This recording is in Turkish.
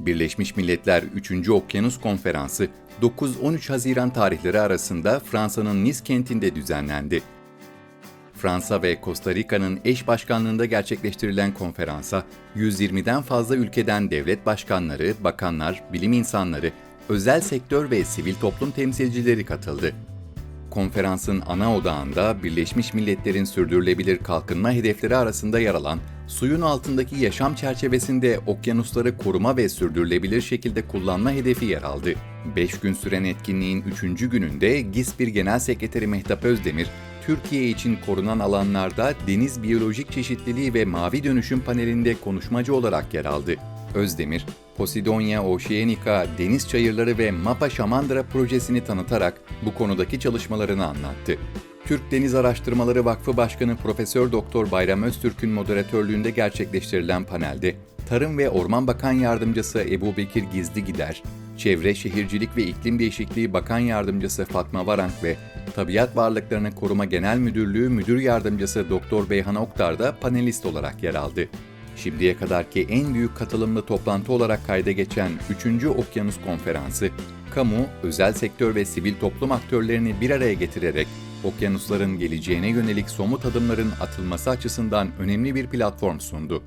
Birleşmiş Milletler 3. Okyanus Konferansı 9-13 Haziran tarihleri arasında Fransa'nın Nice kentinde düzenlendi. Fransa ve Costa Rica'nın eş başkanlığında gerçekleştirilen konferansa 120'den fazla ülkeden devlet başkanları, bakanlar, bilim insanları, özel sektör ve sivil toplum temsilcileri katıldı. Konferansın ana odağında Birleşmiş Milletler'in sürdürülebilir kalkınma hedefleri arasında yer alan suyun altındaki yaşam çerçevesinde okyanusları koruma ve sürdürülebilir şekilde kullanma hedefi yer aldı. 5 gün süren etkinliğin 3. gününde GİSPİR Genel Sekreteri Mehtap Özdemir, Türkiye için korunan alanlarda deniz biyolojik çeşitliliği ve mavi dönüşüm panelinde konuşmacı olarak yer aldı. Özdemir, Posidonia Oceanica deniz çayırları ve Mapa Şamandıra projesini tanıtarak bu konudaki çalışmalarını anlattı. Türk Deniz Araştırmaları Vakfı Başkanı Profesör Doktor Bayram Öztürk'ün moderatörlüğünde gerçekleştirilen panelde Tarım ve Orman Bakan Yardımcısı Ebu Bekir Gizli Gider, Çevre, Şehircilik ve İklim Değişikliği Bakan Yardımcısı Fatma Varank ve Tabiat Varlıklarını Koruma Genel Müdürlüğü Müdür Yardımcısı Doktor Beyhan Oktar da panelist olarak yer aldı. Şimdiye kadarki en büyük katılımlı toplantı olarak kayda geçen 3. Okyanus Konferansı, kamu, özel sektör ve sivil toplum aktörlerini bir araya getirerek okyanusların geleceğine yönelik somut adımların atılması açısından önemli bir platform sundu.